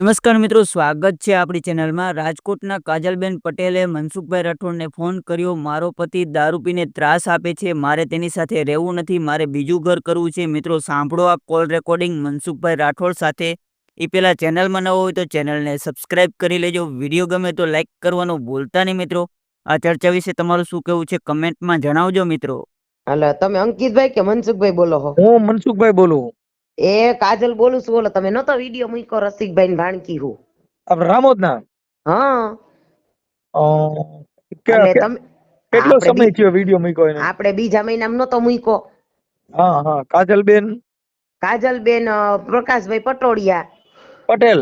નમસ્કાર મિત્રો સ્વાગત છે આપણી ચેનલમાં. રાજકોટના કાજલબેન પટેલે મનસુખભાઈ રાઠોડને ફોન કર્યો મારો પતિ દારૂ પીને ત્રાસ આપે છે મારે તેની સાથે રહેવું નથી મારે બીજું ઘર કરવું છે. મિત્રો સાંભળો આ કોલ રેકોર્ડિંગ મનસુખભાઈ રાઠોડ સાથે. એ પહેલાં ચેનલમાં ન હોય તો ચેનલને સબસ્ક્રાઇબ કરી લેજો. વીડિયો ગમે તો લાઇક કરવાનું ભૂલતા નહીં મિત્રો. આ ચર્ચા વિશે તમારું શું કહેવું છે કમેન્ટમાં જણાવજો મિત્રો. હાલો તમે અંકિતભાઈ કે મનસુખભાઈ બોલો હું મનસુખભાઈ બોલું. એ કાજલ બોલું છું બોલો તમે નતો વીડિયો મૂક્યો રસિકભાઈ ને ભાણકી હું. આપણે હા. એટલે કે- તમે કેટલો સમય થયો વીડિયો મૂક્યો એને? આપણે બીજા મહિનામાં નતો મૂક્યો. હા હા કાજલબેન? કાજલબેન પ્રકાશભાઈ પટોડિયા પટેલ?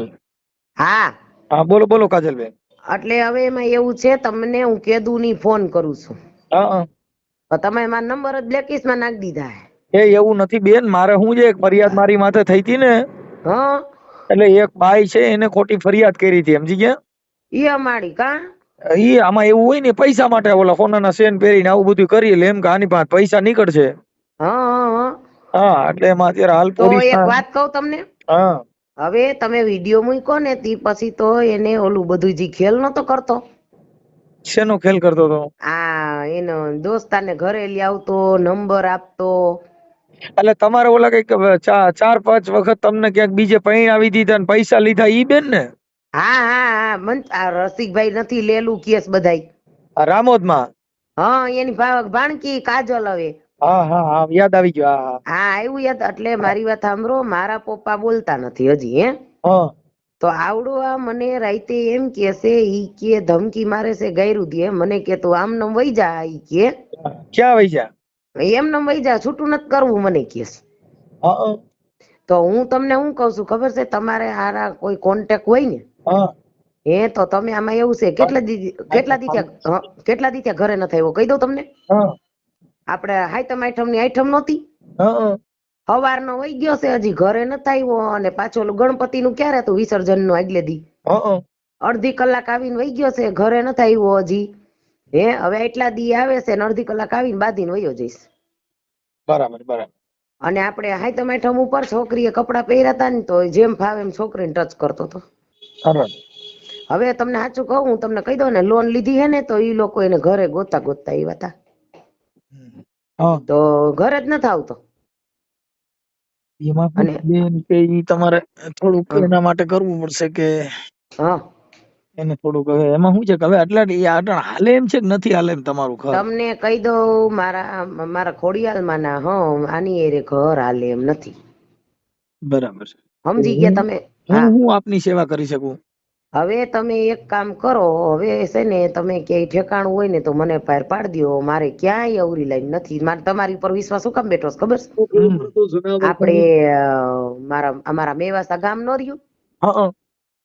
હા. હા બોલો બોલો કાજલબેન. એટલે હવે એમાં એવું છે તમને હું કેદુ ની ફોન કરું છું. હા હા. તમે મારા નંબર જ બ્લેકલિસ્ટમાં નાખી દીધા હે. એ એવું નથી બેન મારે શું છે એક ફરિયાદ મારી માથે થઈ હતી ને હા. એટલે એક ભાઈ છે એને ખોટી ફરિયાદ કરી હતી સમજી ગયા? ઈ અમારી કા? ઈ આમાં એવું હોય ને પૈસા માટે ઓલા સોનાના સેન પહેરીને આવું બધું કરી લે એમ કે આની પાસે પૈસા નીકળશે. હા એટલે એમાં અત્યારે હાલ તો એક વાત કહું તમને? હા. હવે તમે વીડિયો મૂકો ને તી પછી તો એને ઓલું બધું જે ખેલ નતો કરતો. શેનો ખેલ કરતો હતો? આ એનો દોસ્તાને ઘરે લઈ આવતો નંબર આપતો. એટલે તમારે ઓલા કંઈક ચાર પાંચ વખત તમને ક્યાંક બીજે આવી દીધા ને પૈસા લીધા ઈ બેન ને? હા હા હા મન આ રસિકભાઈ નથી લેલું કેસ બધાય. રામોદમાં હા એની ભાણકી કાજલ હવે. હા હા હા યાદ આવી ગયો હા હા. આવ્યું યાદ એટલે મારી વાત સાંભળો મારા પપ્પા બોલતા નથી હજી હે. હા. તો આવડો આ મને રાઈતે એમ કે છે ઈ કે ધમકી મારે છે ગાયરું દે મને કે તું આમ નમ વઈ જા ઈ કે. ક્યાં વઈ જા? એમ નમ જા છૂટું નથી કરવું મને કે. હા હા, તો હું તમને શું કહું છું ખબર છે? તમારે આરા કોઈ કોન્ટેક હોય ને એ હે તો તમે આમાં એવું છે કેટલા દી કેટલા દી ત્યાં કેટલા દી ત્યાં ઘરે નથી થયો કહી દઉં તમને. હા. આપણે હાઈટમ આઈટમની આઈટમ નહોતી. હા સવારનો વહી ગયો છે હજી ઘરે નથી આવ્યો અને પાછો ગણપતિ નું ક્યારે હતું? વિસર્જનનું આગલે દી. અડધી કલાક આવીને વહી ગયો છે ઘરે નથી આવ્યો હજી. હે હવે એટલા દી આવે છે ને અડધી કલાક આવીને બાંધીને વયો જઈશ. બરાબર બરાબર. અને આપણે હાઈટમ આઈટમ ઉપર છોકરીએ કપડાં પહેર્યા હતા ને તો જેમ ફાવે એમ છોકરીને ટચ કરતો હતો. હવે તમને સાચું કહું હું તમને કહી દઉં ને લોન લીધી હે ને તો ઈ લોકો એને ઘરે ગોતા ગોતા આવ્યા હતા હા. તો ઘરે જ નથી આવતો. એમાં અને- તમારે થોડુંક. એના માટે કરવું પડશે કે હા. એને થોડુંક હવે એમાં શું છે કે હવે આટલા એ અટણ હાલે એમ છે કે નથી હાલે એમ તમારું ઘર? તમને કહી દઉં મારા મારા ખોડિયાલમાં ના હં આની એરે ઘર હાલે એમ નથી. બરાબર છે. સમજી ગયા તમે? હું હું આપની સેવા કરી શકું? હવે તમે એક કામ કરો હવે છે ને તમે ક્યાંય ઠેકાણું હોય ને તો મને પાર પાડી દો મારે ક્યાંય અવરી લાઈન નથી. મારે તમારી ઉપર વિશ્વાસ શું કામ બેઠો છે ખબર છે? હમ. આપણે મારા અમારા મેવાસા ગામ નો રહ્યું. હા.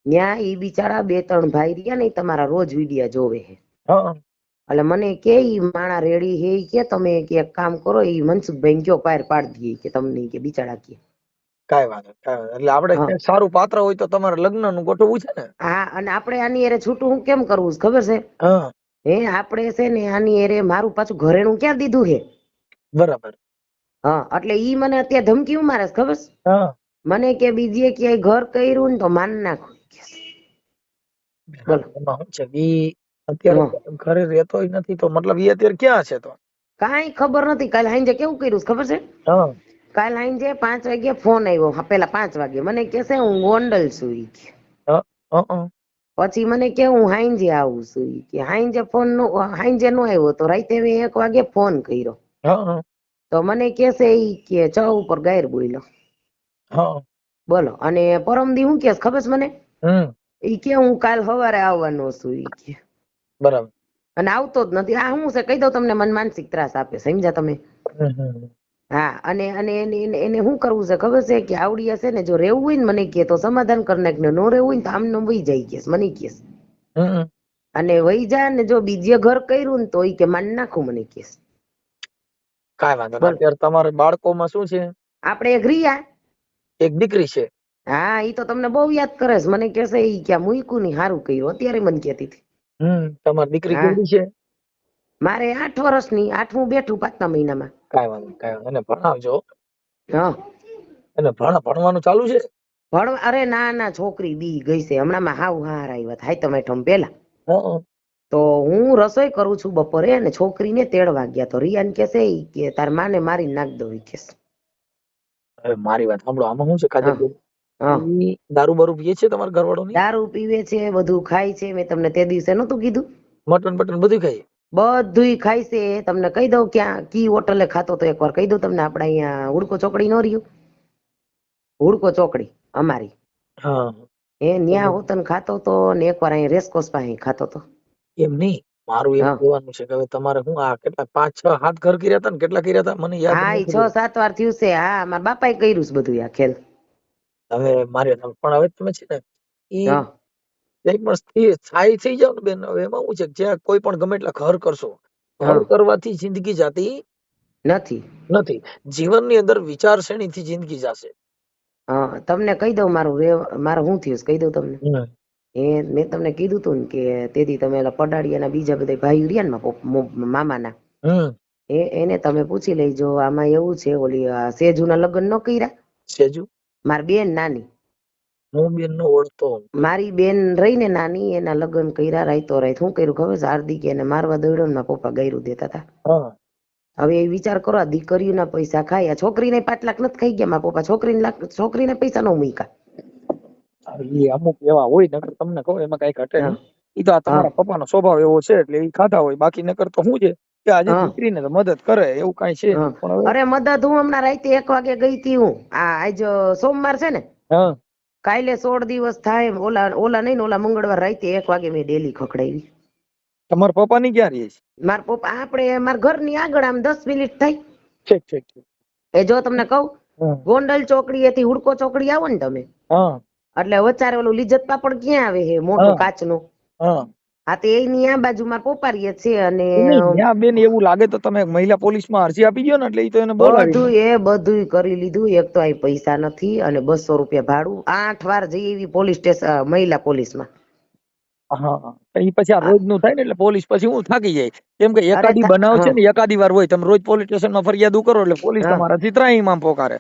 ત્યાં ઈ બિચારા બે ત્રણ ભાઈ રહ્યા ને ઈ તમારા રોજ વિડિયા જોવે હે. એટલે મને કે ઈ માણા રેડી હે ઈ કે તમે કે એક કામ કરો ઈ મનસુખભાઈ કયો પાર પાડ દઈએ કે તમને કે બિચારા કે. કાંઈ વાંધો કાંઈ વાંધો એટલે આપણે સારું પાત્ર હોય તો તમારે લગ્નનું ગોઠવવું છે ને? હા અને આપણે આની એરે છૂટું હું કેમ કરવું ખબર છે? હે. આપણે છે ને આની એરે મારું પાછું ઘરેણું ક્યાં દીધું હે બરાબર. હા એટલે ઈ મને અત્યારે ધમકી મારે ખબર મને કે બીજે ક્યાંય ઘર કર્યું ને તો માન નાખું. બોલો. છે કે અત્યારે ઘરે રહેતોય નથી તો મતલબ ઈ અત્યારે ક્યાં છે તો? કાંઈ ખબર નથી કાલે હાંજે કેવું કર્યું ખબર છે? હા. કાલ હાંજે પાંચ વાગે ફોન આવ્યો પેલા પાંચ વાગે મને કે હું ગોંડલ છું ઈ કે. પછી મને કે હું હાંજે આવું છું ઈ કે. હાંજે ફોન નો હાંજે નો આવ્યો તો રાતે મેં એક વાગે ફોન કર્યો. તો મને કેસે છે ઈ કે ચ ઉપર ગાયર બોલ્યો બોલો. અને પરમદી હું કેસ ખબર છે મને? ઈ કે હું કાલ સવારે આવવાનો છું ઈ કે. બરાબર. અને આવતો જ નથી. આ હું છે કહી દઉં તમને મન માનસિક ત્રાસ આપે સમજ્યા તમે. હા અને અને એને એને- એને શું કરવું છે ખબર છે કે આવડી હશે ને જો રહેવું હોય ને મને કે તો સમાધાન કરી નાખ ને નો રહેવું હોય ને તો આમનો વહી જાય કેસ મને કેસ અને વહી જાય ને જો બીજે ઘર કર્યું ને તો ઈ કે માન નાખું મને કેસ કાઈ વાંધો નહીં. અત્યારે તમારે બાળકોમાં શું છે? આપણે એક રિયા. એક દીકરી છે. હા ઈ તો તમને બહુ યાદ કરે છે. મને કહેશે ઈ ક્યાં મૂક્યું નહીં સારું કર્યું. અત્યારે મને કહેતી હતી. હમ તમારી દીકરી કેવી છે? મારે આઠ વર્ષની આઠમું બેઠું પાંચમા મહિનામાં. કાંઈ વાંધો કાંઈ વાંધો એને ભણાવજો. હા. એને ભણ ભણવાનું ચાલુ છે? ભણ અરે ના ના છોકરી બી ગઈ છે. હમણાં હાવ હાર આવ્યા હાય તમે ઠમ પેલા તો હું રસોઈ કરું છું બપોરે અને છોકરીને તેડવા ગયા તો રિયાન કે છે કે તાર માને મારી નાખ દો કે મારી વાત સાંભળો. આમાં શું છે? કાજલ દારૂ બારૂ પીએ છે તમારા ઘરવાળો દારૂ પીવે છે બધું ખાય છે મેં તમને તે દિવસે નતું કીધું. મટન બટન બધું ખાય બધુંય ખાય છે તમને કહી દઉં ક્યાં કી હોટલે ખાતો તો એકવાર કહી દઉં તમને આપણે અહીંયા હુડકો ચોકડી નો રહ્યું. હુડકો ચોકડી અમારી. હા. એ ન્યા હોતન ખાતો તો ને એકવાર અહીંયા રેસકોસ પાસે ખાતો તો એમ નહીં? મારું એમ. કહેવાનું છે કે હવે તમારે હું આ કેટલા પાંચ છ હાથ ઘર કર્યા હતા ને કેટલા કર્યા હતા? મને યાદ હા છ સાત વાર થયું છે. હા મારા બાપાએ કર્યું છે બધું આ ખેલ. હવે મારે પણ હવે તમે છે ને ઈ હા. સ્થિર સ્થાયી થઈ જાવ ને બેન હવે એમાં શું છે કે જ્યાં કોઈ પણ ગમે એટલા ઘર કરશો ઘર કરવાથી જિંદગી જાતી નથી. નથી. જીવનની અંદર વિચારસરણીથી જિંદગી જાશે. હા તમને કહી દઉં મારું રે મારે શું થયું કહી દઉં તમને. એ મેં તમને કીધું તું ને કે તેથી તમે પડાડિયાના બીજા બધા ભાઈ રહ્યા ને મારા પપ્પા- મો- મામાના એ એને તમે પૂછી લેજો. આમાં એવું છે ઓલી સેજુના લગ્ન ન કર્યા? સેજુ? મારી બેન નાની. હું બેન નો ઓળખતો મારી બેન રહી ને નાની એના લગ્ન કર્યા રાઈતો રાય હું કર્યું ખબર છે? હાર્દિક એને મારવા દોડ્યો ને પપ્પા ગાયરું દેતા હતા હવે એ વિચાર કરો આ દીકરીઓના પૈસા ખાય આ છોકરીને પાંચ લાખ નથી ખાઈ ગયા મારા પપ્પા. છોકરીને લાખ છોકરીને પૈસા નો મૂક્યા. એ અમુક એવા હોય નકર તમને કહો એમાં કઈ ઘટે. ઈ તો આ તમારા પપ્પાનો સ્વભાવ એવો છે એટલે ઈ ખાતા હોય. બાકી નકર તો શું છે? કે આજે દીકરીને તો મદદ કરે એવું કઈ છે નહીં. હા. પણ હવે અરે મદદ હું હમણાં રાતે એક વાગે ગઈ હતી હું. આ આજ સોમવાર છે ને? કાલે સોળ દિવસ થાય ઓલા ઓલા નહીં ઓલા મંગળવાર રાતે એક વાગે મેં ડેલી ખખડાવી તમારા પપ્પા ની ક્યાં રહે છે? મારા પપ્પા આપણે મારા ઘરની આગળ આમ દસ મિનિટ થાય. ઠીક ઠીક ઠીક. એ જો તમને કહું ગોંડલ ચોકડી એથી હુડકો ચોકડી આવો ને તમે. એટલે વચારે ઓલું લિજ્જત પાપડ ક્યાં આવે હે મોટો. કાચનું? હા તે એની આ બાજુ મારા પપ્પા છે અને ત્યાં બેન એવું લાગે તો તમે મહિલા પોલીસમાં અરજી આપી ગયો ને એટલે ઈ તો એને બોલાવી બધું એ બધું કરી લીધું એક તો અહીં પૈસા નથી અને બસો રૂપિયા ભાડું આઠ વાર જઈ એવી પોલીસ સ્ટેશન મહિલા પોલીસમાં. હા એ પછી આ રોજનું થાય ને એટલે પોલીસ પછી હું થાકી જાય. કેમ કે એકાદી બનાવ છે ને એકાદી વાર હોય તમે રોજ પોલીસ સ્ટેશનમાં ફરિયાદ કરો એટલે પોલીસ. તમારાથી માં પોકારે.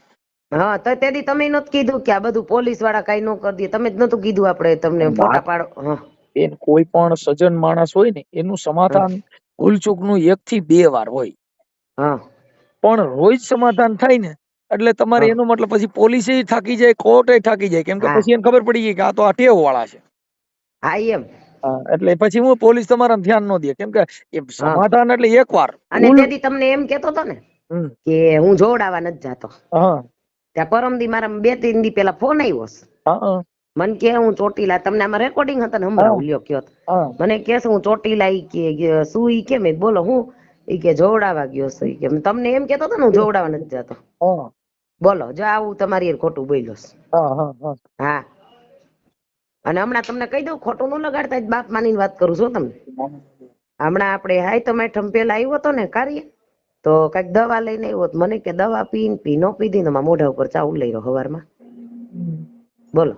હા તો તેથી તમે નતું કીધું કે આ બધું પોલીસવાળા કઈ ન કરી દે તમે જ નતું કીધું આપણે તમને ફોટા પાડો હા. બેન કોઈ પણ સજન માણસ હોય ને એનું સમાધાન ભૂલચૂકનું એક થી બે વાર હોય. પણ રોજ સમાધાન થાય ને એટલે તમારે એનો મતલબ પછી પોલીસે થાકી જાય કોર્ટે થાકી જાય કેમ કે પછી એને ખબર પડી ગઈ કે આ તો આ ટેવ વાળા છે. હા એમ. એટલે પછી હું પોલીસ તમારા ધ્યાન ન દે કેમ કે એ સમાધાન એટલે એક વાર. અને તેથી તમને એમ કેતો હતો ને કે હું જોડાવા નથી જાતો. હા. ત્યાં પરમદી મારા બે ત્રણ દી પેલા ફોન આવ્યો. હા. મને કે હું ચોટીલા તમને આમાં રેકોર્ડિંગ હતા ને હમણાં હા. લ્યો કયો મને કે હું ચોટીલા ઈ કે શું ઈ કે? મેં બોલો હું. ઈ કે જોવડાવા ગયો છું ઈ કે. તમને એમ કેતો હતો ને હું જોવડાવા નથી જતો. બોલો જો આવું તમારી ખોટું બોલ્યો હા અને હમણાં તમને કહી દઉં ખોટું ન લગાડતા જ બાપ માની વાત કરું છું તમને. હમણાં આપણે હાય તો મેઠમ પેલા આવ્યો હતો ને કાર્ય તો કંઈક દવા લઈને આવ્યો તો મને કે દવા પી ને પી નો પીધી ને મોઢા ઉપર ચાવલ લઈ રહ્યો હવારમાં. બોલો.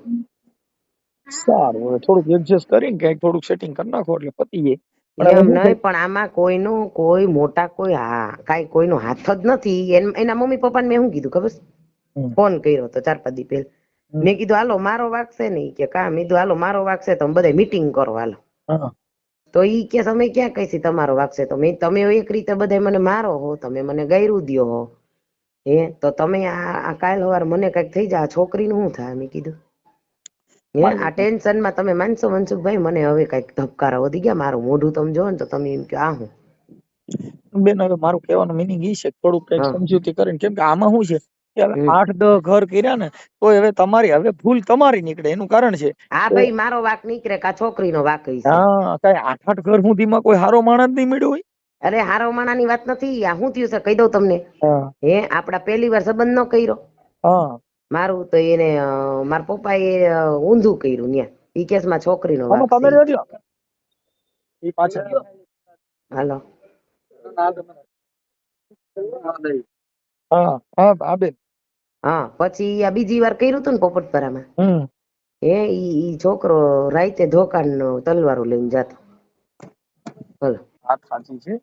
સારું હવે થોડુંક એડજસ્ટ કરીને કંઈક થોડુંક સેટિંગ કરી નાખો એટલે પતી જાય. પણ એમ નહીં પણ આમાં કોઈનું કોઈ મોટા કોઈ હા કાંઈ કોઈનો હાથ જ નથી. એના મમ્મી પપ્પાને મેં શું કીધું ખબર ફોન કર્યો હતો ચાર પાંચ દી પહેલા. મેં કીધું હાલો મારો વાક છે ને કે કા? મેં કીધું હાલો મારો વાક છે તો બધા મીટિંગ કરો હાલો. તો ઈ કે તમે ક્યાં કહીશી તમારો છે? તો મેં તમે એક રીતે બધા મને મારો હો તમે મને ગયરું દ્યો હો. હે? તો તમે આ કાલ સવાર મને કંઈક થઈ જાય છોકરીનું શું થાય? મેં કીધું આ ટેન્શનમાં તમે માનશો મનસુખભાઈ મને હવે કંઈક ધબકારા વધી ગયા મારું મોઢું તમે જોવો ને તો તમે એમ કે આ હું? બેન હવે મારું કહેવાનો મિનિંગ ઈ છે થોડું કંઈક સમજૂતી કરીને કેમ કે આમાં શું છે. આઠ દસ ઘર કર્યા ને તો હવે તમારી હવે ભૂલ તમારી નીકળે એનું કારણ છે હા ભાઈ મારો વાક નીકળે કા છોકરીનો વાક હા કઈ આઠ આઠ ઘર સુધીમાં કોઈ હારો માણસ નહીં મળ્યો હોય? અરે હારો માણાની વાત નથી આ શું થયું છે? કહી દઉં તમને. હે. આપડા પહેલી વાર સંબંધ નો કર્યો. હા. મારું તો એને મારા પપ્પા એ ઊંધું કર્યું ત્યાં ઈ કેસમાં છોકરીનો વાક તમે છે. ઈ પાછળ. હાલો. હા હા હા બેન. હા પછી આ બીજી વાર કર્યું હતું ને પોપટપરામાં? હે ઈ ઈ છોકરો રાતે ધોકાન તલવારો લઈને જતો. બોલો વાત સાચી છે.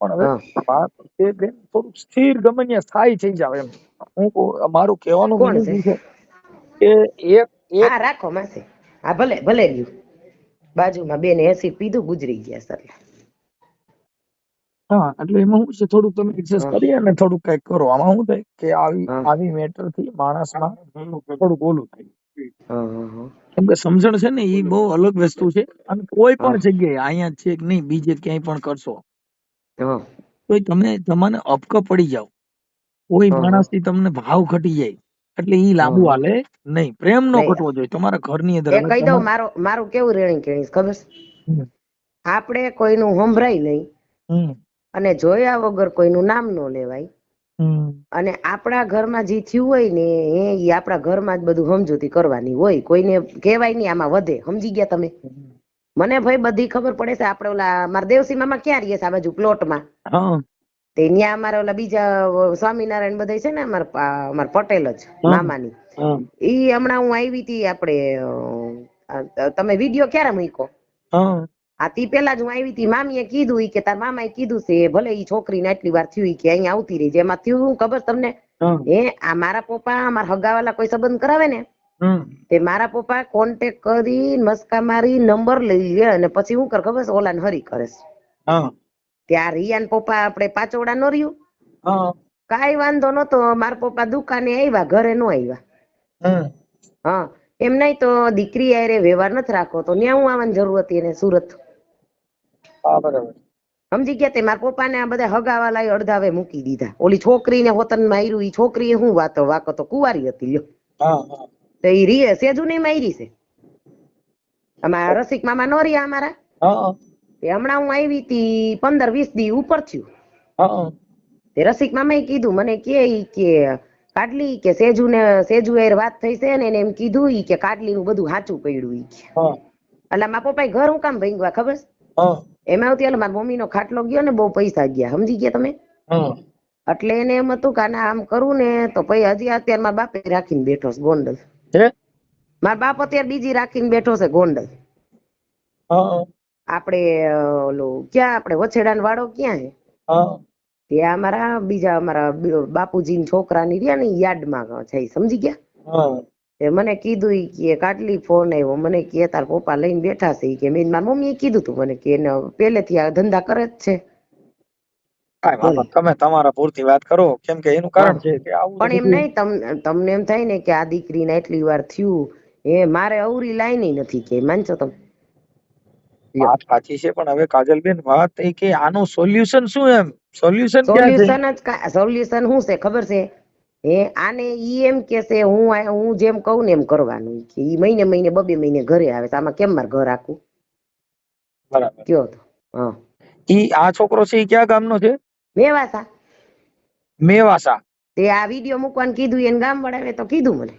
પણ હવે હા. વાત એ બેન થોડુંક સ્થિર ગમે સ્થાયી થઈ જાવ એમ. હું મારું કહેવાનું કોણ છે? કે એક એક હા રાખો માસી. હા ભલે ભલે રહ્યું બાજુમાં બેન એસી પીધું ગુજરી ગયા સર હા એટલે એમાં શું છે થોડુંક તમે એક્સેસ કરી અને થોડુંક કંઈક કરો. આમાં શું થાય કે આવી આવી મેટરથી માણસમાં થોડુંક ઓલું થાય. હા હા હા. કેમ કે સમજણ છે ને એ બહુ અલગ વસ્તુ છે. અને કોઈ પણ જગ્યાએ અહીંયા છે કે નહીં બીજે ક્યાંય પણ કરશો. હા તો તમે તમને અપકો પડી જાવ કોઈ. માણસથી તમને ભાવ ઘટી જાય એટલે ઈ લાંબુ. હાલે નહીં. પ્રેમ નો ઘટવો જોઈએ. તમારા ઘરની અંદર કહી દઉં મારો મારું કેવું રેણી કેણી ખબર છે? આપણે કોઈનું સંભળાય નહીં અને જોયા વગર કોઈનું નામ ન લેવાય. અને આપણા ઘરમાં જે થયું હોય ને એ આપણા ઘરમાં જ બધું સમજૂતી કરવાની હોય. કોઈને કહેવાય નહીં આમાં વધે. સમજી ગયા તમે. મને ભાઈ બધી ખબર પડે છે. આપણે ઓલા મારા દેવસી મામા ક્યાં રહીએ છે આ બાજુ પ્લોટમાં? માં તે ત્યાં અમારા ઓલા બીજા સ્વામિનારાયણ બધા છે ને અમારા અમારા પટેલ જ મામાની. ઈ હમણાં હું આવી હતી આપણે અ, તમે વીડિયો ક્યારે મૂક્યો? આ તી પેલા જ હું આવી હતી. મામીએ કીધું કે તાર મામાએ કીધું છે ભલે ઈ છોકરીને આટલી વાર થયું કે અહીંયા આવતી રહી. એમાં થયું ખબર તમને? હે. આ મારા પપ્પા મારા હગાવાલા કોઈ સંબંધ કરાવે ને? તે મારા પપ્પા કોન્ટેક કરી મસ્કા મારી નંબર લઈ લે અને પછી હું કર ખબર છે ઓલાને હરી કરે છે. ત્યાં રિયાન પપ્પા આપણે પાચોડા નો રહ્યું. હા. વાંધો નતો મારા પપ્પા દુકાને આવ્યા ઘરે નો આવ્યા. હા. એમ નહીં તો દીકરી આરે વ્યવહાર નથી રાખો તો ન્યા હું આવવાની જરૂર હતી એને સુરત. સમજી ગયા તે મારા પપ્પાને આ બધા હગાવા હગાવાલા અડધાવે મૂકી દીધા. ઓલી છોકરીને હોતન માર્યું એ છોકરીએ શું વાતો વાકો તો કુવારી હતી લ્યો. હા હા. તો એ રીએ સેજુ નહીં મારી છે. અમારા રસિક મામા નો રહ્યા અમારા. તે હમણાં હું આવી હતી પંદર વીસ દી ઉપર થયું. તે રસિક મામા કીધું મને કે કે કાડલી કે સેજુ ને સેજુ હારે વાત થઈ છે ને એને એમ કીધું ઈ કે કાડલી નું બધું સાચું પડ્યું ઈ કે. એટલે મારા પપ્પા ઘર હું કામ ભાંગવા ખબર? એમાં આવતી એટલે મારા મમ્મીનો ખાટલો ગયો ને બહુ પૈસા ગયા સમજી ગયા તમે? એટલે એને એમ હતું કે આમ કરું ને તો પછી હજી અત્યારે મારા બાપે રાખીને બેઠો ગોંડલ. હે? મારા બાપ અત્યારે બીજી રાખીને બેઠો છે ગોંડલ. આપણે ઓલું ક્યાં આપણે? વછેડાનો વાળો ક્યાં હે ત્યાં અમારા બીજા અમારા બાપુજી છોકરાની રહ્યા ને યાર્ડમાં છે. સમજી ગયા? તે મને કીધું કે કાટલી ફોન આવ્યો. મને કે તાર પપ્પા લઈને બેઠા છે. કે મેં મારી મમ્મીએ કીધું તું મને કે એને પહેલેથી આ ધંધા કરે જ છે. કાંઈ વાંધો નહીં. તમે તમારા પૂરતી વાત કરો. કેમ કે એનું કારણ છે કે આવું પણ એમ બધું- નહીં તમને તમને એમ થાય ને કે આ દીકરીને એટલી વાર થયું એ મારે અવરી લાઈન નથી કે માનશો તમે? લ્યો. વાત સાચી છે પણ હવે કાજલબેન વાત એ કે આનું સોલ્યુશન શું એમ? સોલ્યુશન ક્યાં છે? સોલ્યુશન જ સોલ્યુશન શું છે ખબર છે? હે આને ઈ એમ કે છે હું આ- હું જેમ કહું ને એમ કરવાનું. કે ઈ મહિને મહિને બબે મહિને ઘરે આવે છે. આમાં કેમ મારે ઘર રાખું બરાબર. કયો તો? હા. ઈ આ છોકરો છે ઈ કયા ગામનો છે? મેવાસા? મેવાસા. તે આ વીડિયો મૂકવાનું કીધું એને ગામ વડાવે તો કીધું મને.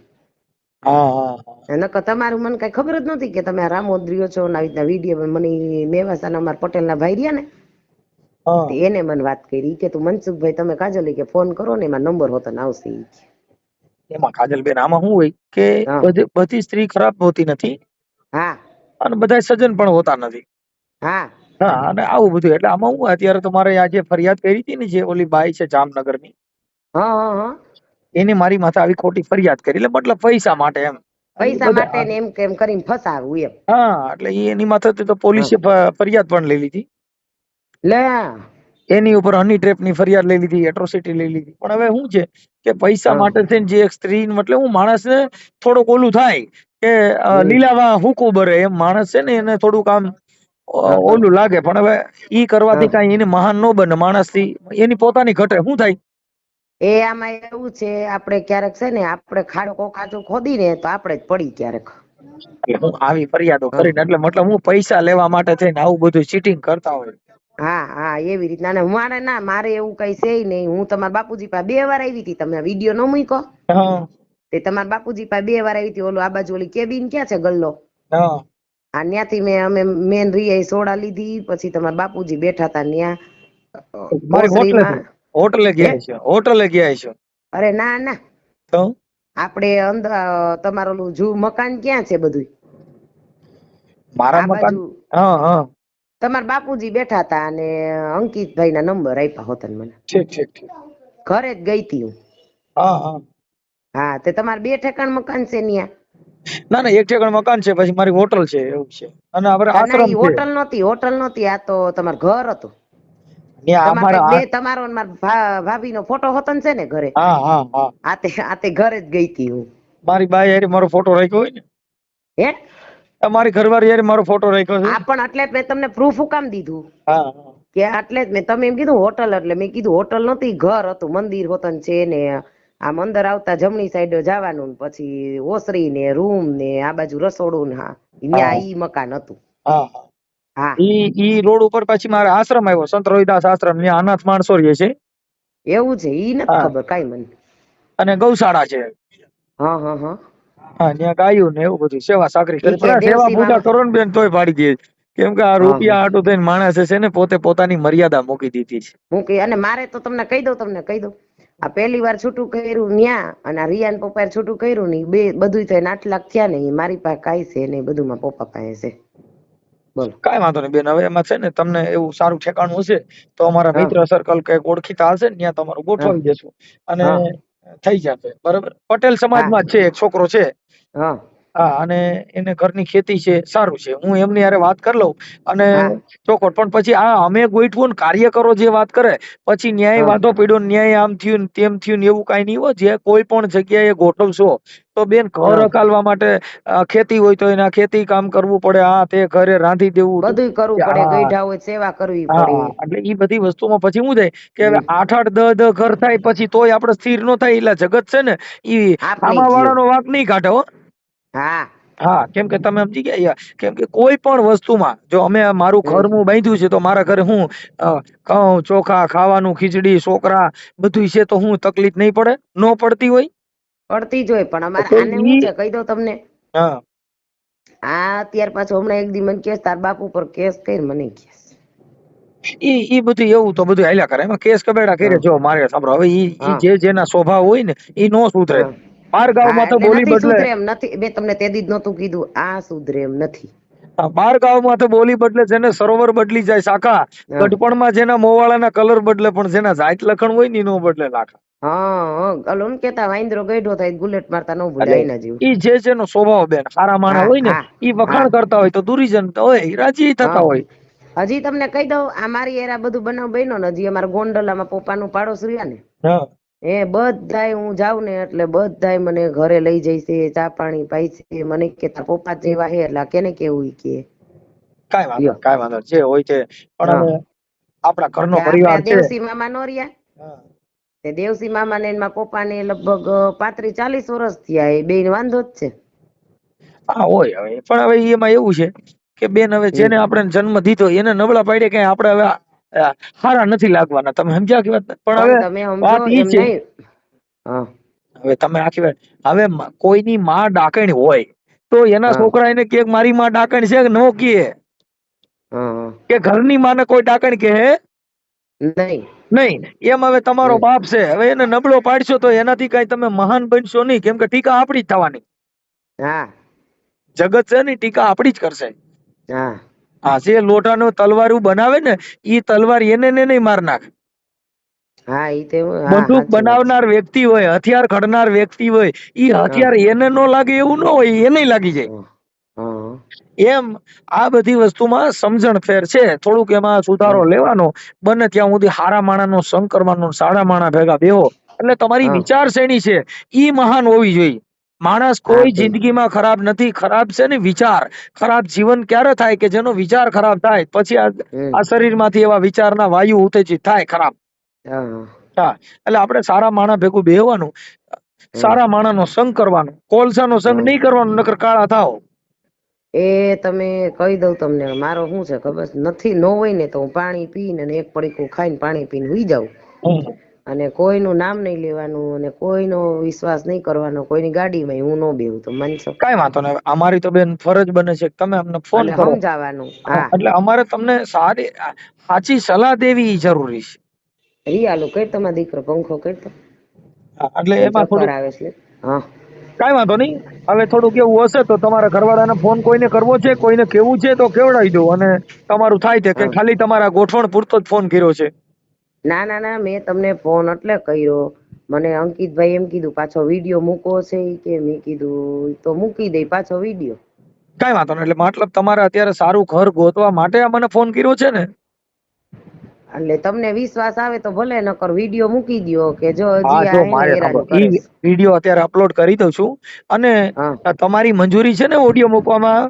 નકર તમારું મને કઈ ખબર જ નથી કે તમે આ રામોદ્રીઓ છો ને આવી રીતના વીડિયો મને મેવાસાના અમારા પટેલના ભાઈ રહ્યા ને એને મને વાત કરી. કે તું મનસુખભાઈ તમે કાજલ કે ફોન કરો ને એમાં નંબર હોતો ને આવશે. એમાં કાજલબેન આમાં શું હોય કે બધી સ્ત્રી ખરાબ હોતી નથી હા. અને બધા સજ્જન પણ હોતા નથી. હા. હા અને આવું બધું. એટલે આમાં હું અત્યારે તમારે આજે ફરિયાદ કરી હતી ને જે ઓલી બાઈ છે જામનગરની હા હા હા. એને મારી માથે આવી ખોટી ફરિયાદ કરી. એટલે મતલબ પૈસા માટે એમ. પૈસા માટે ને એમ કેમ કરીને ફસાવું એમ. હા એટલે એની માથે તો પોલીસે ફરિયાદ પણ લઈ લીધી. લે. એની ઉપર હની ટ્રેપની ફરિયાદ લઈ લીધી એટ્રોસિટી લઈ લીધી. પણ હવે શું છે કે પૈસા માટે છે ને જે એક સ્ત્રી મતલબ હું માણસને થોડુંક ઓલું થાય કે લીલાવા. હુકુ બરે એમ માણસ છે ને એને થોડુંક આમ. ઓલું લાગે પણ હવે ઈ કરવાથી કઈ એને મહાન નો બને માણસથી એની પોતાની ઘટે શું થાય? એ આમાં એવું છે આપણે ક્યારેક છે ને આપણે ખાડો કોકાચું ખોદી ને તો આપણે જ પડી ક્યારેક. હું આવી ફરિયાદો કરીને એટલે મતલબ હું પૈસા લેવા માટે થઈને આવું બધું ચીટિંગ કરતા હોય. હા હા એવી રીતના. ને મારે ના મારે એવું કઈ છે નહીં. હું તમારા બાપુજી પાસે બે વાર આવી હતી તમે વીડિયો ન મૂકો તે તમારા બાપુજી પાસે બે વાર આવી હતી ઓલું આ બાજુ ઓલી કેબિન ક્યાં છે ગલ્લો? હા. આ ન્યાથી મેં અમે મેન રિયા સોડા લીધી પછી તમારા બાપુજી બેઠા હતા ન્યા. હોટલે ગયા? છે હોટલે ગયા છે. અરે ના ના. તો? આપણે અંદર તમારું જૂ મકાન ક્યાં છે બધું મારા મકાન? હા હા. તમારા બાપુજી બેઠા હતા અને અંકિતભાઈ ના નંબર આપ્યા હોતા મને. ઠીક ઠીક ઠીક. ઘરે જ ગઈ હતી હું. હા હા. હા તે તમારે બે ઠેકાણ મકાન છે ત્યાં ના ના એક ઠેકાણ મકાન છે પછી મારી હોટલ છે એવું છે. અને આપણે આશ્રમ છે. હોટલ નહોતી હોટલ નહોતી આ તો તમારું ઘર હતું. તમારે ભાભી મારા ફોટો હતો ને છે ને ઘરે? હા હા હા. આ તે ઘરે જ ગઈ હતી હું. મારી બાઈ હારે મારો ફોટો રાખ્યો હોય ને. હે? મારી ઘરવાળી હારે મારો ફોટો રાખ્યો છે. પણ એટલે મેં તમને પ્રૂફ હુકામ દીધું. હા. કે એટલે જ મેં તમે એમ કીધું હોટલ એટલે મેં કીધું હોટલ નહોતી ઘર હતું મંદિર હોતન છે ને આમ અંદર આવતા જમણી સાઈડ જવાનું પછી ઓસરી ને રૂમ ને આ બાજુ રસોડું ને હા. ત્યાં ઈ મકાન હતું. હા ઈ ઈ રોડ ઉપર પછી મારે આશ્રમ આવ્યો સંત રોહિદાસ આશ્રમ ત્યાં અનાથ માણસો રહે છે. એવું છે ઈ નથી ખબર કાંઈ મને. અને ગૌશાળા છે. હા હા હા. હા ત્યાં ગાયું ને એવું બધું સેવા સાકરી સેવા પૂજા કરો ને બેન તોય પાડી દે. કેમ કે આ રૂપિયા હાટું થઈને માણસે છે ને પોતે પોતાની મર્યાદા મૂકી દીધી છે. હું અને મારે તો તમને કહી દઉં તમને કહી દઉં. આ પહેલી વાર છૂટું કર્યું ન્યા અને આ રિયાન પપ્પાએ છૂટું કર્યું ને બે બધું થઈને આઠ લાખ થયા ને મારી પાસે કાંઈ છે નહીં બધું મારા પપ્પા પાસે છે. બોલો. કાંઈ વાંધો નહીં બેન હવે એમાં છે ને તમને એવું સારું ઠેકાણું હશે તો અમારા મિત્ર સર્કલ કે ઓળખીતા હશે ને ત્યાં તમારું ગોઠવી દેશું અને. થઈ જશે બરાબર? પટેલ સમાજમાં છે એક છોકરો છે. હા. હા અને એને ઘરની ખેતી છે સારું છે. હું એમની હારે વાત કરી લઉં અને હા. ચોખોટ પણ પછી આ અમે ગોઠવું ને કાર્યકરો જે વાત કરે પછી ન્યાય વાંધો પડ્યો ન્યાય આમ થયું તેમ થયું ને એવું કાંઈ નહીં હોય જે કોઈ પણ જગ્યાએ ગોઠવશો તો બેન ઘર હા. અકાલવા માટે ખેતી હોય તો એના ખેતી કામ કરવું પડે આ તે ઘરે રાંધી દેવું બધું કરવું પડે ગઈઢા હોય સેવા કરવી પડે. એટલે એ બધી વસ્તુમાં પછી શું થાય કે આઠ આઠ દહ દહ ઘર થાય પછી તોય આપણે સ્થિર ન થાય એટલે જગત છે ને એ આમાં આમા વાળાનો વાંક નહીં કાઢે હો. હા. હા કેમ કે તમે સમજી ગયા કેમ કે કોઈ પણ વસ્તુમાં જો અમે મારું ઘરનું બાંધ્યું છે તો મારા ઘરે હું ઘઉં ચોખા ખાવાનું ખીચડી છોકરા બધું છે તો હું તકલીફ નહીં પડે? ન પડતી હોય? પડતી જ હોય પણ અમારે આને હું છે કહી દઉં તમને. હા. આ અત્યાર પાછું હમણાં એક દી મને કેસ તાર બાપુ પર કેસ કરી મને કેસ. ઈ ઈ બધું એવું તો બધું હાલ્યા કરે. એમાં કેસ કબેડા કરે જો મારે સાંભળો હવે ઈ જે જેના સ્વભાવ હોય ને ઈ નો સુધરે. બાર ગામમાં તો બોલી બદલે. એમ નથી મેં તમને તે દીધ નહોતું કીધું આ સુધરે એમ નથી બાર ગામમાં તો બોલી બદલે જેને સરોવર બદલી જાય શાખા. ગઢપણમાં જેના મોવાળાના કલર બદલે પણ જેના જાત લખણ હોય ને નો બદલે લાખા. હા ને કેતા વાંદરો ગઈઢો થાય બુલેટ મારતા નો ભૂલે એટલે એના જેવું. ઈ જે જેનો સ્વભાવ બેન સારા હોય ને ઈ વખાણ કરતા હોય તો દુરીજન હોય રાજી થતા હોય. હજી તમને કહી દઉં આ મારી એરા બધું બનાવ બન્યો ને હજી અમારા ગોંડલામાં પપ્પાનું પાડોશ રહ્યા ને. એ બધાય હું જાઉં ને એટલે બધાય મને ઘરે લઈ છે ચા પાણી પાઈ છે મને કે તાર પપ્પા જેવા હે એટલે કેને કેવું કે? કાંઈ વાંધો લ્યો. વાંધો જે હોય તે. પણ આપણા ઘરનો પરિવાર છે. દેવસી મામા નો રહ્યા? તે દેવસી મામા ને એના પપ્પા ને લગભગ પાંત્રીસ ચાલીસ વર્ષ થયા એ બે વાંધો જ છે. હા હોય હવે. પણ હવે એમાં એવું છે કે બેન હવે જેને આપણે જન્મ દીધો એને નબળા પાડે કઈ આપણે હવે હારા નથી લાગવાના. તમે સમજ્યા કે વાત? પણ હવે વાત ઈ છે. હવે તમે આખી વાત હવે કોઈની માં ડાકણ હોય તો એના છોકરા એને કે મારી માં ડાકણ છે કે નો હા કે ઘરની માને કોઈ ડાકણ કે નહીં. નહીં. એમ હવે તમારો. બાપ છે. હવે એને નબળો પાડશો તો એનાથી કઈ તમે મહાન બનશો નહીં. કેમ કે ટીકા આપણી જ થવાની. હા. જગત છે ને ટીકા આપણી જ કરશે. હા. જે લોટાનો તલવારું બનાવે ને એ તલવાર એને ને નહીં માર નાખ. હા એ તે બંદૂક. બનાવનાર વ્યક્તિ હોય હથિયાર ઘડનાર વ્યક્તિ હોય એ હથિયાર એને નો લાગે એવું ન હોય એને લાગી જાય. હા, હા. એમ આ બધી વસ્તુમાં સમજણ ફેર છે. થોડુંક એમાં સુધારો લેવાનો. બને ત્યાં સુધી હારા માણાનો સંગ કરવાનો સારા માણા ભેગા બેહો. એટલે તમારી હા. વિચારશ્રેણી છે ઈ મહાન હોવી જોઈએ. માણસ કોઈ જિંદગીમાં ખરાબ નથી. ખરાબ છે ને વિચાર. ખરાબ જીવન ક્યારે થાય કે જેનો વિચાર ખરાબ થાય? પછી આ શરીરમાંથી એવા વિચારના વાયુ ઉત્તેજિત થાય ખરાબ. હા, એટલે આપણે સારા માણા ભેગું બેહવાનું સારા માણાનો સંગ કરવાનો કોલસાનો સંગ. નહીં કરવાનો નકર કાળા થાવ એ તમે કહી દઉં તમને મારો શું છે ખબર? નથી નો હોય ને તો હું પાણી પીને એક પડીકું ખાઈને પાણી પીને હુઈ જાઉં. અને કોઈનું નામ નહીં લેવાનું અને કોઈનો વિશ્વાસ નહીં કરવાનો કોઈની ગાડીમાં હું નો બેવું તો માનશો કઈ વાંધો નહીં. અમારી તો બેન ફરજ બને છે કે તમે અમને ફોન કરો. સમજાવવાનું હા. એટલે અમારે તમને સારી સાચી સલાહ દેવી જરૂરી છે. રિયાલું કઈ તમારો દીકરો પંખો કરતો એટલે એમાં થોડું આવે છે. હા. કઈ વાંધો નહીં. હવે થોડુંક કેવું હશે તો તમારા ઘરવાળાને ફોન કોઈને કરવો છે કોઈને કેવું છે તો કેવડાવી દો અને તમારું થાય છે કે ખાલી તમારા ગોઠવણ પૂરતો જ ફોન કર્યો છે. ના ના ના મેં તમને ફોન એટલે કર્યો. મને અંકિતભાઈ એમ કીધું પાછો વીડિયો મૂકો છે કે મેં કીધું તો મૂકી દઈ પાછો વીડિયો કઈ વાંધો નહીં એટલે મતલબ તમારે અત્યારે સારું ઘર ગોતવા માટે આ મને ફોન કર્યો છે ને? એટલે તમને વિશ્વાસ આવે તો ભલે નકર વીડિયો મૂકી દ્યો કે જો. વીડિયો અત્યારે અપલોડ કરી દઉં છું. અને તમારી મંજૂરી છે ને ઓડિયો મૂકવામાં?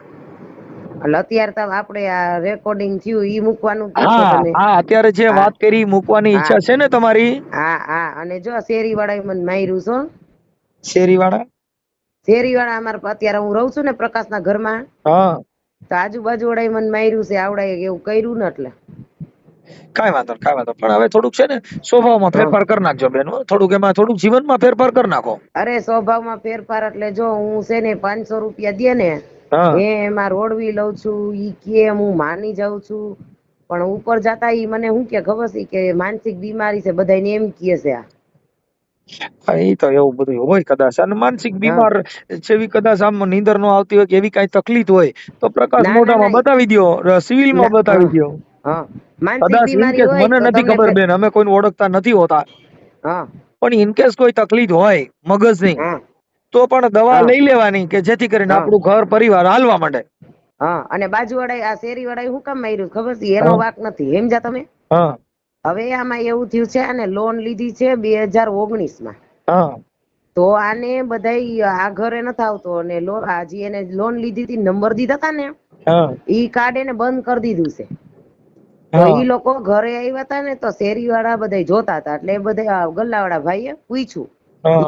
એટલે અત્યારે તો આપણે આ રેકોર્ડિંગ થયું ઈ મૂકવાનું હા હા અત્યારે જે વાત કરી મૂકવાની ઈચ્છા છે ને તમારી? હા હા અને જો શેરી વાળા મને માર્યું છો. શેરીવાળા? શેરી વાળા અમાર અત્યારે હું રહું છું ને પ્રકાશના ઘરમાં હા. તો આજુબાજુ વાળા મને માર્યું છે આવડાએ એવું કર્યું ને એટલે. કઈ વાંધો નહીં, વાંધો પણ હવે થોડુંક છે ને સ્વભાવમાં. ફેરફાર કરી નાખજો બેન થોડુંક એમાં થોડુંક જીવનમાં ફેરફાર કરી નાખો. અરે સ્વભાવમાં ફેરફાર એટલે જો હું છે ને પાંચસો રૂપિયા દે ને એ એમાં રોડવી લઉં છું ઈ કે હું માની જાઉં છું. પણ ઉપર જતા ઈ મને શું કે ખબર છે કે માનસિક બીમારી છે બધાને એમ કહે છે આ. એ તો એવું બધું હોય કદાચ. અને માનસિક બીમાર જેવી કદાચ આમ નીંદર નો આવતી હોય કે એવી કઈ તકલીફ હોય તો પ્રકાશ મોઢામાં બતાવી દ્યો સિવિલમાં બતાવી દો દ્યો. હા. કદાચ મને નથી ખબર બેન અમે કોઈને ઓળખતા નથી હોતા. હા. પણ ઇન કેસ કોઈ તકલીફ હોય મગજની હા. તો પણ દવા લઈ લેવાની કે જેથી કરીને આપણું ઘર પરિવાર હાલવા માંડે. હા અને બાજુવાળા આ શેરી વાળા હું કામ માર્યું ખબર છે? એનો વાક નથી. સમજ્યા તમે? હવે આમાં એવું થયું છે અને લોન લીધી છે બે હજાર ઓગણીસમાં તો આને બધાય આ ઘરે નથી આવતો અને લો આ જે એને લોન લીધી હતી નંબર દીધા હતા ને ઈ કાર્ડ એને બંધ કરી દીધું છે. તો ઈ લોકો ઘરે આવ્યા હતા ને તો શેરી વાળા બધા જોતા હતા. એટલે બધા ગલ્લા વાળા ભાઈએ પૂછ્યું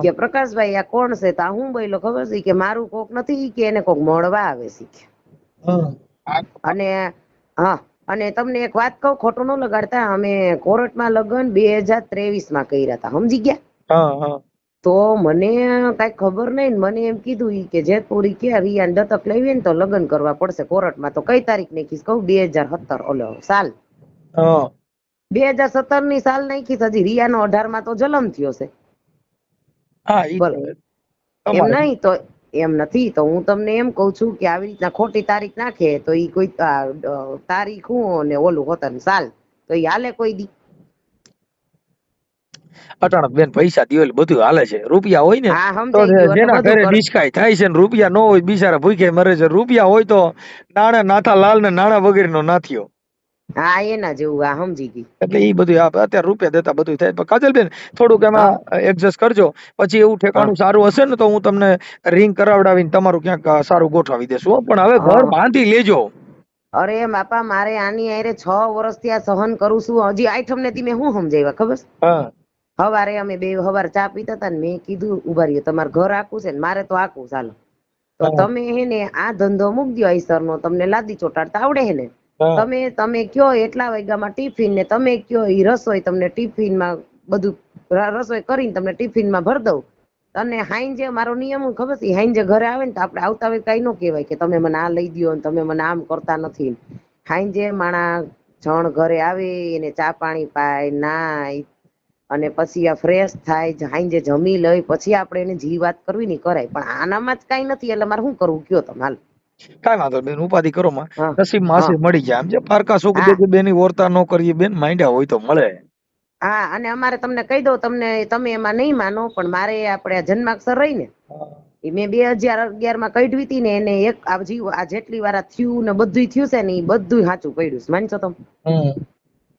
કે પ્રકાશભાઈ આ કોણ છે? તા હું બોલ્યો ખબર છે? કે મારું કોક નથી કે એને કોક મળવા આવે છે. અને હા અને તમને એક વાત કહું ખોટું ન લગાડતા અમે કોર્ટમાં લગ્ન બે હજાર ત્રેવીસમાં કર્યા હતા. સમજી ગયા? તો મને કઈ ખબર નહીં ને મને એમ કીધું ઈ કે જેતપુર કે રિયાને દત્તક લેવી ને તો લગ્ન કરવા પડશે કોર્ટમાં. તો કઈ તારીખ નાખીશ? કહું બે હજાર સત્તર. ઓલો સાલ. બે હજાર સત્તરની સાલ નાખી હજી. રિયાનો અઢારમાં તો જન્મ થયો છે. એમ નહીં તો એમ નથી તો હું તમને એમ કઉ છું કે આવી રીતના ખોટી તારીખ નાખે તો ઈ કોઈ તારીખ હું અને ઓલું હોતન સાલ. તો ઈ હાલે કોઈ દી. અટાણક બેન પૈસા દિવેલ બધું હાલે છે. રૂપિયા હોય ને હા તો જેના ઘરે નિષ્કાય થાય છે ને રૂપિયા ન હોય બિચારા ભૂખે મરે છે. રૂપિયા હોય તો નાણા નાથા લાલ ને નાણા વગેરેનો નાથિયો હા એના જેવું આ સમજી ગઈ. એટલે એ બધું અત્યારે રૂપિયા દેતા બધું થાય. પણ કાજલબેન થોડુંક એમાં એડજસ્ટ કરજો. પછી એવું ઠેકાણું સારું હશે ને તો હું તમને રિંગ કરાવડાવીને તમારું ક્યાંક સારું ગોઠવી દેશું પણ હવે ઘર બાંધી લેજો. અરે બાપા મારે આની આરે છ વર્ષથી આ સહન કરું છું. હજી આઈઠમ ને મેં શું સમજાવ્યા ખબર? હવારે અમે બે હવાર ચા પીતા હતા ને મેં કીધું ઊભા રહ્યો તમારે ઘર આખું છે ને મારે તો આખું ચાલો. તો તમે હે ને આ ધંધો મૂક દો આઈસર નો તમને લાદી ચોટાડતા આવડે હે ને? તમે તમે કયો એટલા વાગ્યામાં ટિફિન ને તમે કયો એ રસોઈ તમને ટિફિનમાં બધું રસોઈ કરીને તમને ટિફિનમાં ભર દઉં. અને હાઈંજે મારો નિયમ ખબર છે? હાઈંજે ઘરે આવે ને તો આપણે આવતા હોય કઈ ન કહેવાય કે તમે મને આ લઈ દો ને તમે મને આમ કરતા નથી. હાઈંજે માણા જણ ઘરે આવે, એને ચા પાણી પાય, નાય, અને પછી આ ફ્રેશ થાય હાઈંજે જમી લઈ પછી આપણે એને જી વાત કરવી ની કરાય. પણ આનામાં જ કઈ નથી, એટલે મારે શું કરવું? કયો તમે હાલ. કાંઈ વાંધો બેન ઉપાધિ કરો માં. નસીબ હા. મળી જાય. આમ જે પારકા સુખ દે કે બેની વર્તા ન કરીએ બેન માંડ્યા હોય તો મળે. હા અને અમારે તમને કહી દઉં તમને તમે એમાં નહીં માનો પણ મારે આપણે જન્માક્ષર રહી ને એ મેં બે હજાર અગિયારમાં કઢવી હતી ને એને એક આ જીવ આ જેટલી વાર થયું ને બધું થયું છે ને એ બધું સાચું પડ્યું છે. માનશો તમે?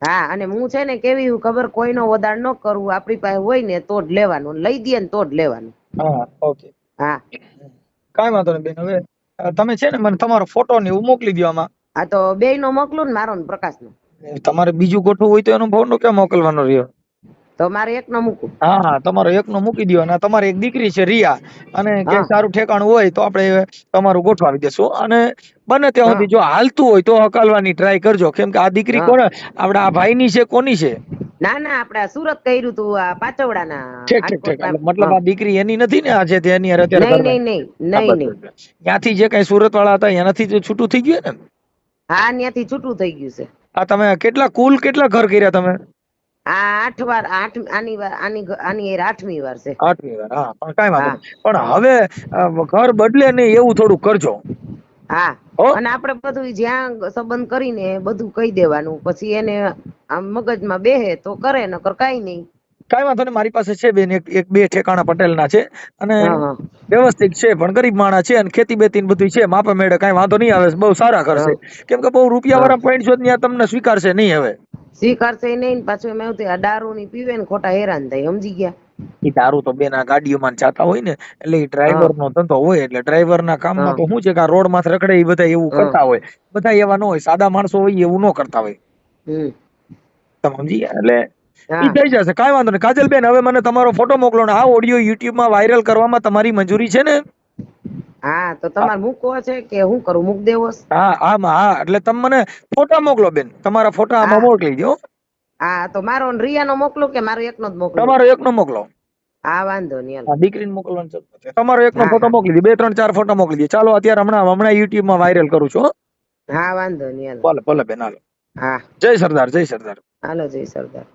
હા અને હું છે ને કેવી ખબર કોઈનો વધાર ન કરવું આપણી પાસે હોય ને તો જ લેવાનું લઈ દઈએ ને તો જ લેવાનું. હા ઓકે. હા. કાઈ વાંધો નહીં બેન હવે તમે છે ને મને તમારો ફોટો ને એવું મોકલી દો આમાં. આ તો બે નો મોકલું ને મારો ને પ્રકાશ નો તમારે બીજું ગોઠવું હોય તો એનો ફોટો ક્યાં મોકલવાનો રહ્યો? તો મારે એક નો મૂકું. હા હા તમારો એકનો મૂકી દો અને તમારી એક દીકરી છે રિયા. અને કે સારું ઠેકાણું હોય તો આપણે તમારું ગોઠવાવી દેશું. અને બને ત્યાં સુધી જો હાલતું હોય તો હકાલવાની ટ્રાય કરજો. કેમ કે આ દીકરી. કોણ? આપડા આ ભાઈની છે કોની છે? ના ના આપડે સુરત કર્યું તું આ પાચવડાના ઠીક ઠીક ઠીક. મતલબ આ દીકરી એની નથી ને આ જે તે એની અત્યારે નહીં નહીં નહીં નહીં ત્યાંથી જે કઈ સુરત વાળા હતા એનાથી જે છૂટું થઈ ગયું ને? હા ત્યાંથી છૂટું થઈ ગયું છે. આ તમે કેટલા કુલ કેટલા ઘર કર્યા તમે? આ આઠ વાર આઠ આની વાર આની આની એ આઠમી વાર છે. આઠમી વાર હા પણ કાંઈ વાંધો પણ હવે ઘર બદલે નહીં એવું થોડું કરજો. હો. અને આપણે બધું જ્યાં સંબંધ કરીને બધું કહી દેવાનું. પછી એને આમ મગજમાં બેહે તો કરે નકર કાઈ નહીં. કાંઈ વાંધો નહીં મારી પાસે છે બેન એક એક બે ઠેકાણા પટેલના છે. અને વ્યવસ્થિત છે પણ ગરીબ માણસ છે અને ખેતી બેતી બધું છે માપે મેળે કાંઈ વાંધો નહીં આવે બહુ સારા કરશે. કેમ કે બહુ રૂપિયા વાળા પોઈન્ટ છો ત્યાં તમને સ્વીકારશે નહીં હવે. સ્વીકારશે નહીં પાછું એમ એવું આ દારૂ ની પીવે ને ખોટા હેરાન થાય સમજી ગયા? ઈ દારૂ તો બેન ગાડીઓમાં જાતા હોય ને એટલે એ ડ્રાઈવર નો ધંધો હોય એટલે ડ્રાઈવર ના કામમાં તો શું છે કે આ રોડમાં રખડે એ બધા એવું કરતા હોય. બધા એવા ન હોય સાદા માણસો હોય એવું ન કરતા હોય. તમે સમજી ગયા? એટલે ઈ થઈ જશે કાંઈ વાંધો નહીં કાજલબેન હવે મને તમારો ફોટો મોકલો ને. આ ઓડિયો યુટ્યુબમાં વાયરલ કરવામાં તમારી મંજૂરી છે ને? હા તો તમારે મૂકવો છે કે હું કરું? મૂક દેવો? હા આમાં હા એટલે તમે મને ફોટા મોકલો બેન. તમારા ફોટા આમાં મોકલી દો. હા તો મારો રિયાનો મોકલો કે મારો એકનો જ મોકલો? તમારો એકનો મોકલો. હા વાંધો નહીં હાલો. દીકરીને મોકલવાનું છે. તમારો એકનો ફોટો મોકલી દો. બે ત્રણ ચાર ફોટો મોકલી દે. ચાલો અત્યારે હમણાં હમણાં યુટ્યુબમાં વાયરલ કરું છું હા વાંધો નહીં હાલો. ભલે ભલે બેન હાલો. હા. જય સરદાર જય સરદાર. હાલો જય સરદાર.